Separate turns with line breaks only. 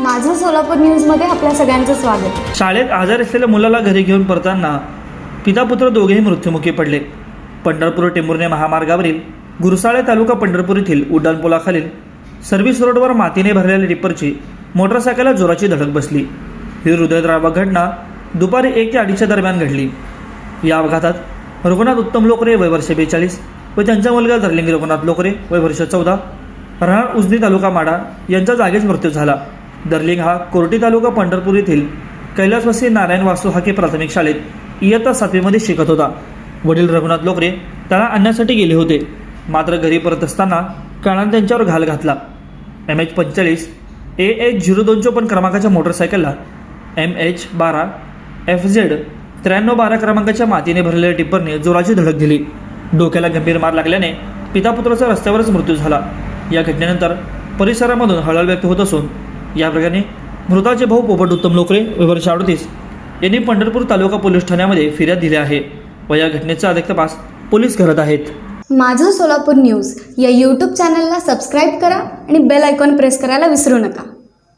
माझं सोलापूर न्यूजमध्ये आपल्या सगळ्यांचं स्वागत.
शाळेत आजार असलेल्या मुलाला घरी घेऊन परताना पिता पुत्र दोघेही मृत्युमुखी पडले. पंढरपूर टेंभुर्णे महामार्गावरील गुरसाळे तालुका पंढरपूर येथील उड्डाणपुलाखालील सर्व्हिस रोडवर मातीने भरलेल्या टिप्परची मोटरसायकलला जोराची धडक बसली. ही हृदयद्रावक घटना दुपारी एक ते अडीचच्या दरम्यान घडली. या अपघातात रघुनाथ उत्तम लोकरे वय वर्ष बेचाळीस व त्यांचा मुलगा धरलिंग रघुनाथ लोकरे वय वर्ष चौदा राहणार उजनी तालुका माडा यांचा जागीच मृत्यू झाला. दर्लिंग हा कोर्टी तालुका पंढरपूर येथील कैलासवासी नारायण वासू हाके प्राथमिक शाळेत इयत्ता सातवीमध्ये शिकत होता. वडील रघुनाथ लोकरे त्याला आणण्यासाठी गेले होते. मात्र घरी परत असताना काळानं त्यांच्यावर घाल घातला. एम एच पंचेचाळीस ए एच झिरो दोन चोपन्न क्रमांकाच्या मोटरसायकलला एम एच बारा एफ झेड त्र्याण्णव बारा क्रमांकाच्या मातीने भरलेल्या टिप्परने जोराची धडक दिली. डोक्याला गंभीर मार लागल्याने पितापुत्राचा रस्त्यावरच मृत्यू झाला. या घटनेनंतर परिसरामधून हळहळ व्यक्त होत असून या प्रकारे मृताचे भाऊ पोपट उत्तम लोकरे व वर्ष अडतीस यांनी पंढरपूर तालुका पोलीस ठाण्यामध्ये फिर्याद दिली आहे व या घटनेचा अधिक तपास पोलीस करत आहेत.
माझं सोलापूर न्यूज या यूट्यूब चॅनलला सबस्क्राईब करा आणि बेल आयकॉन प्रेस करायला विसरू नका.